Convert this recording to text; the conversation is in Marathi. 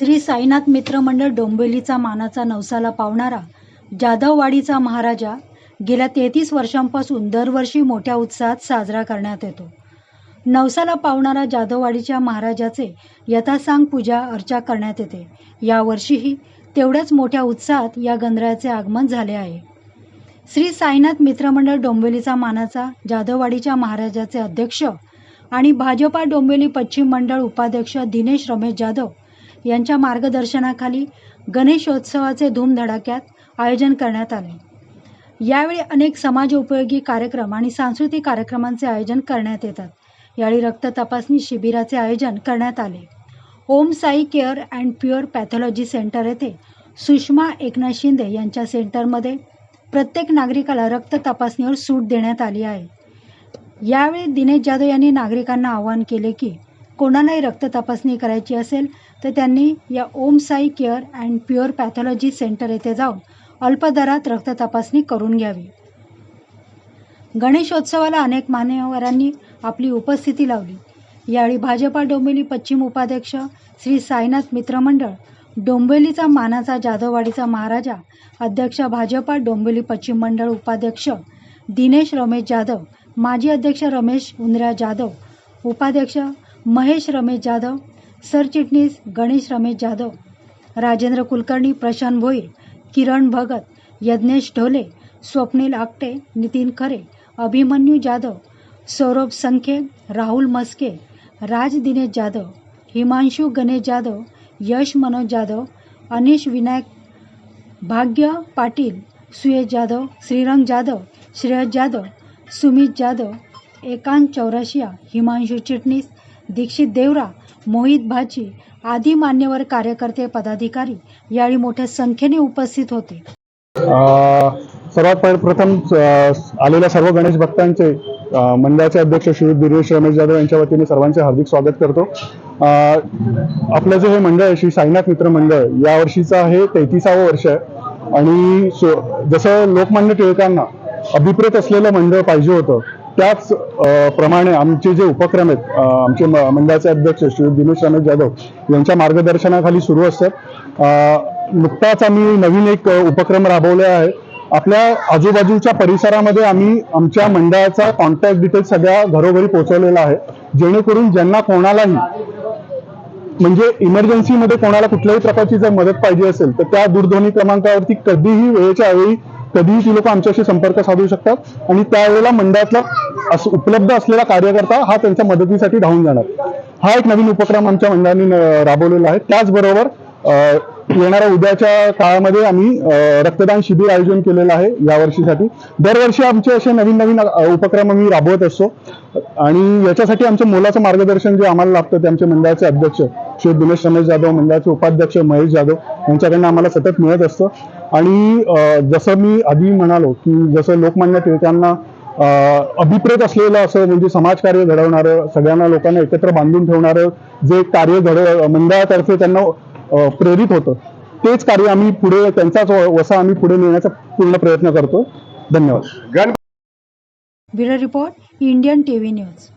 श्री साईनाथ मित्र मंडळ डोंबिवलीचा मानाचा नवसाला पावणारा जाधववाडीचा महाराजा गेल्या तेहतीस वर्षांपासून दरवर्षी मोठ्या उत्साहात साजरा करण्यात येतो. नवसाला पावणारा जाधववाडीच्या महाराजाचे यथासांग पूजा अर्चा करण्यात येते. यावर्षीही तेवढ्याच मोठ्या उत्साहात या गंधराचे आगमन झाले आहे. श्री साईनाथ मित्रमंडळ डोंबिवलीचा मानाचा जाधववाडीच्या महाराजाचे अध्यक्ष आणि भाजपा डोंबिवली पश्चिम मंडळ उपाध्यक्ष दिनेश रमेश जाधव यांच्या मार्गदर्शनाखाली गणेशोत्सवाचे धूमधडाक्यात आयोजन करण्यात आले. यावेळी अनेक समाजोपयोगी कार्यक्रम आणि सांस्कृतिक कार्यक्रमांचे आयोजन करण्यात येतात. यावेळी रक्त तपासणी शिबिराचे आयोजन करण्यात आले. Om Sai care and pure pathology centre येथे सुषमा एकनाथ शिंदे यांच्या सेंटरमध्ये प्रत्येक नागरिकाला रक्त तपासणीवर सूट देण्यात आली आहे. यावेळी दिनेश जाधव यांनी नागरिकांना आवाहन केले की कोणालाही रक्त तपासणी करायची असेल तर त्यांनी या Om Sai care and pure pathology centre येथे जाऊन अल्प दरात रक्त तपासणी करून घ्यावी. गणेशोत्सवाला अनेक मान्यवरांनी आपली उपस्थिती लावली. यावेळी भाजपा डोंबिवली पश्चिम उपाध्यक्ष श्री साईनाथ मित्रमंडळ डोंबिवलीचा मानाचा जाधववाडीचा महाराजा अध्यक्ष भाजपा डोंबिवली पश्चिम मंडळ उपाध्यक्ष दिनेश रमेश जाधव माजी अध्यक्ष रमेश उंदरा जाधव उपाध्यक्ष महेश रमेश जाधव सरचिटणीस गणेश रमेश जाधव, राजेंद्र कुलकर्णी प्रशांत भोईर, किरण भगत, यज्ञेश ढोले, स्वप्नील आकटे नितीन खरे, अभिमन्यू जाधव, सौरभ संखे, राहुल मस्के, राज दिनेश जाधव, हिमांशु गणेश जाधव, यश मनोज जाधव, अनिश विनायक, भाग्य पाटील, सुयश जाधव, श्रीरंग जाधव, श्रेयस जाधव, सुमित जाधव, एकांत चौराशिया हिमांशू चिटणीस दीक्षित देवरा मोहित भाजी आदी मान्यवर कार्यकर्ते पदाधिकारी यावेळी मोठ्या संख्येने उपस्थित होते. सर्वात पहिले प्रथम आलेल्या सर्व गणेश भक्तांचे मंडळाचे अध्यक्ष श्री दिनेश रमेश जाधव यांच्या वतीने सर्वांचे हार्दिक स्वागत करतो. आपलं जे हे मंडळ आहे श्री साईनाथ मित्र मंडळ या वर्षीचं हे तेहतीसावं वर्ष आहे. आणि जसं लोकमान्य टिळकांना अभिप्रेत असलेलं मंडळ पाहिजे होतं त्याच प्रमाणे आमचे जे उपक्रम आहेत आमचे मंडळाचे अध्यक्ष श्री दिनेश रमेश जाधव यांच्या मार्गदर्शनाखाली सुरू असतात. नुकताच आम्ही नवीन एक उपक्रम राबवला आहे. आपल्या आजूबाजूच्या परिसरामध्ये आम्ही आमच्या मंडळाचा कॉन्टॅक्ट डिटेल्स सगळ्या घरोघरी पोहोचवलेला आहे. जेणेकरून ज्यांना कोणालाही म्हणजे इमर्जन्सीमध्ये कोणाला कुठल्याही प्रकारची जर मदत पाहिजे असेल तर त्या दूरध्वनी क्रमांकावरती कधीही वेळेच्या वेळी कधीही ती लोक आमच्याशी संपर्क साधू शकतात आणि त्यावेळेला मंडळातला असं उपलब्ध असलेला कार्यकर्ता हा त्यांच्या मदतीसाठी धावून जाणार. हा एक नवीन उपक्रम आमच्या मंडळाने राबवलेला आहे. त्याचबरोबर अं, येणाऱ्या उद्याच्या काळामध्ये आम्ही रक्तदान शिबिर आयोजन केलेलं आहे यावर्षीसाठी दरवर्षी आमचे असे नवीन नवीन उपक्रम आम्ही राबवत असतो. आणि याच्यासाठी आमचं मोलाचं मार्गदर्शन जे आम्हाला लागतं ते आमचे मंडळाचे अध्यक्ष श्री दिनेश रमेश जाधव मंडळाचे उपाध्यक्ष महेश जाधव यांच्याकडनं आम्हाला सतत मिळत असतं. आणि जसं मी आधी म्हणालो की जसं लोकमान्य टिळकांना अभिप्रेत असलेलं असं म्हणजे समाजकार्य घडवणारं सगळ्यांना लोकांना एकत्र बांधून ठेवणारं जे कार्य घड मंडळातर्फे त्यांना प्रेरित होतं तेच कार्य आम्ही पुढे त्यांचाच वसा आम्ही पुढे नेण्याचा पूर्ण प्रयत्न करतो. धन्यवाद. Bureau report Indian TV news.